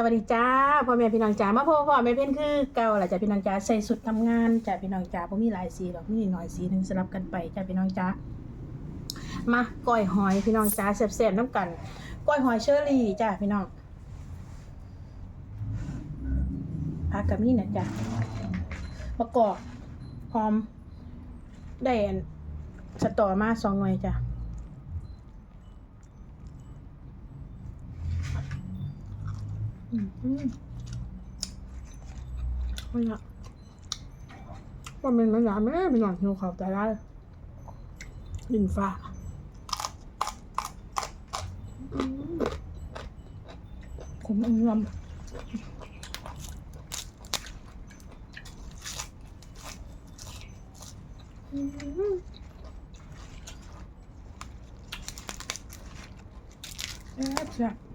สวัสดีจ้าพ่อแม่พี่น้องจ้ามาพ่อพ่อแม่เพื่อนคือเก่าแหละจ้าพี่น้องจ้าใส่สุดทำงานจ้าพี่น้องจ้าบ่มีหลายสีดอกมีหน่อยสีหนึ่งสลับกันไปจ้าพี่น้องจ้ามาก้อยหอยพี่น้องจ้าแซ่บๆน้ำกันก้อยหอยเชอรี่จ้าพี่น้องผักกะมีเนี่ยจ้ามะกอกหอมได้อันสตอมาสองหน่วยจ้า อืมไม่ละว่ามันมันหนาแม่เป็นหน่อยหิวขาวแต่ละดินฟ้าผมอมลำอืมแซ่บ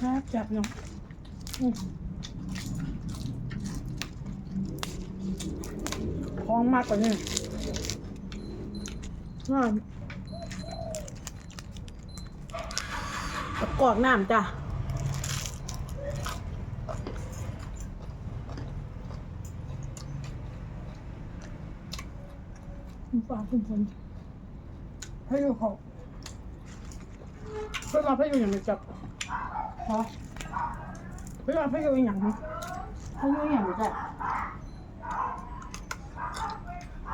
ครับจับเนาะอืมท้องมากกว่านี้น้ำตะกอกน้ำจ้ะคุณฟ้าคุณฝนให้อยู่เขาเพื่อนเราให้อยู่อย่างไรจับ ฮะเฮ้ยให้ดูอีกอย่างนะให้ดูอีกอย่างจ้ะ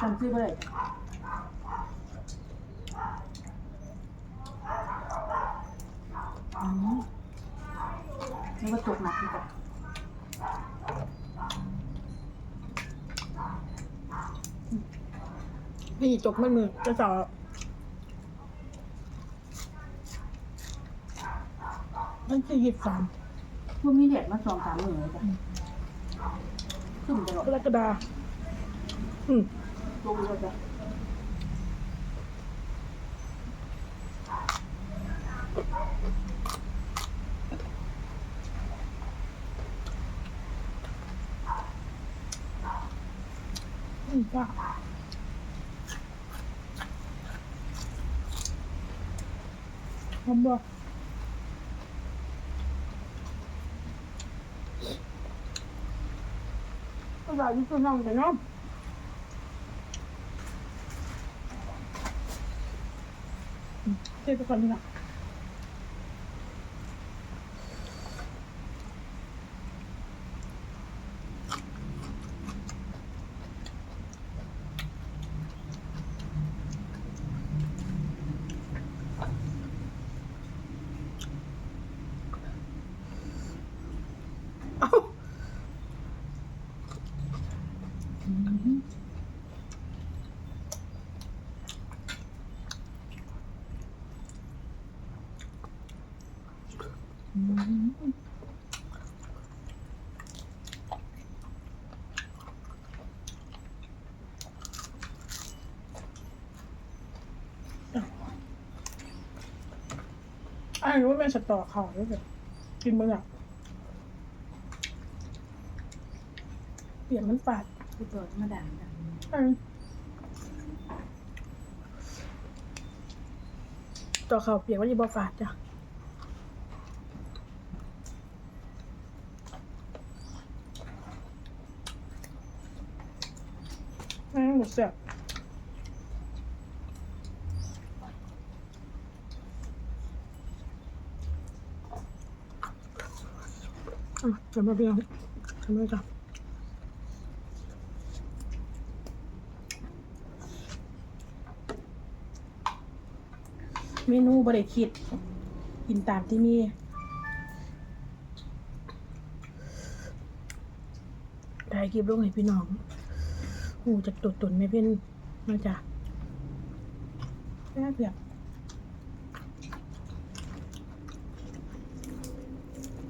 จำชื่อไม่ได้อืมนี่ก็ตกหนักที่จ้ะพี่จกไม่มือจะสอ มันจะหยิบสามพวกนี้เด็ดมาสองสามหมื่นเลยจ้ะขึ้นตลอดกรกฎาอืมลงเลยจ้ะอืมจ้าทำบ่ ก็ได้ยิ่งก็นั่งไปเนาะอืมเจ๊ไปก่อนดีกว่าเอ้าอืม อืมอะรู้ว่าเป็นสตอเขาด้วยแบบกินมึงอะเปลี่ยนมันฝาดไปเปิดมาด่างจ้ะอืมตัวเขาเปียกว่าจะบอฝาดจ้ะ อืมหมดเสียบอะเดี๋ยวมาเบียงทำไมจ้ะเมนูบริคิด กินตามที่มีถ่ายคลิปลงให้พี่น้อง หูจะตุดตุนไม่เป็นมาจ้ะแค่เพียบ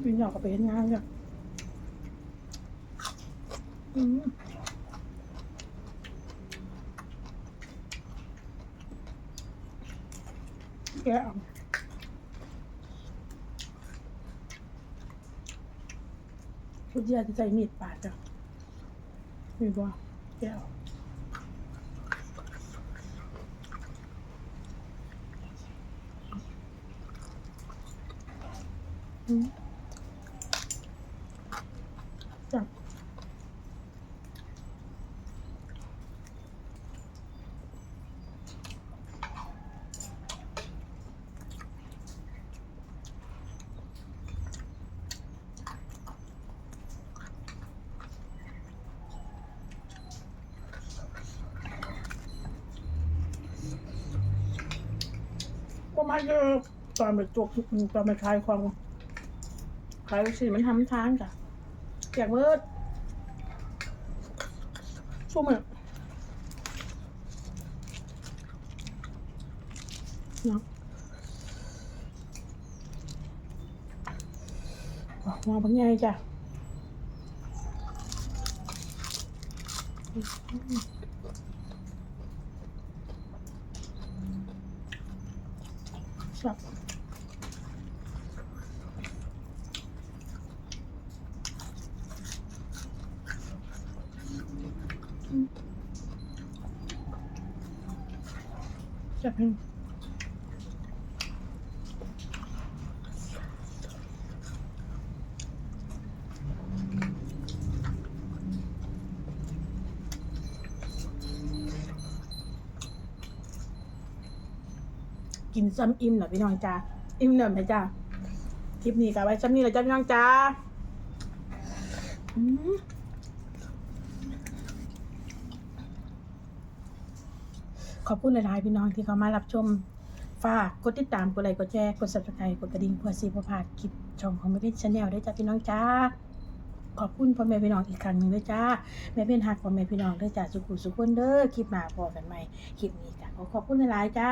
วินอกกับไปเห็นงานจ้ะอืมแกะเอาพุทธิยาจะใจมีดปาดจ้ะมีบ่ แกะ มาเจอตอนไปจกตอนไปขายของขายสิมันทำทางจ้ะอยากเบิดช่วงมันเนาะอ๋อมองเป็นไงจ้ะ สับจับให้ กินซ้ำอิ่มหน่อยพี่น้องจ้าอิ่มหน่อยไหมจ้าคลิปนี้ก็ไว้ซ้ำนี้เลยจ้าพี่น้องจ้าอืมขอบคุณหลายๆพี่น้องที่เข้ามารับชม ฝากกดติดตาม กดไลค์ กดแชร์ กด subscribe กดกระดิ่งเพื่อซีประพลาดคลิปช่องของแม่เพ็ญชาแนลได้จ้าพี่น้องจ้า ขอบคุณพ่อแม่พี่น้องอีกครั้งหนึ่งด้วยจ้า แม่เพ็ญหักพ่อแม่พี่น้องด้วยจ้าสุขุสุขคนเด้อ คลิปหน้าพอกันใหม่ คลิปนี้จ้าขอขอบคุณหลายๆจ้า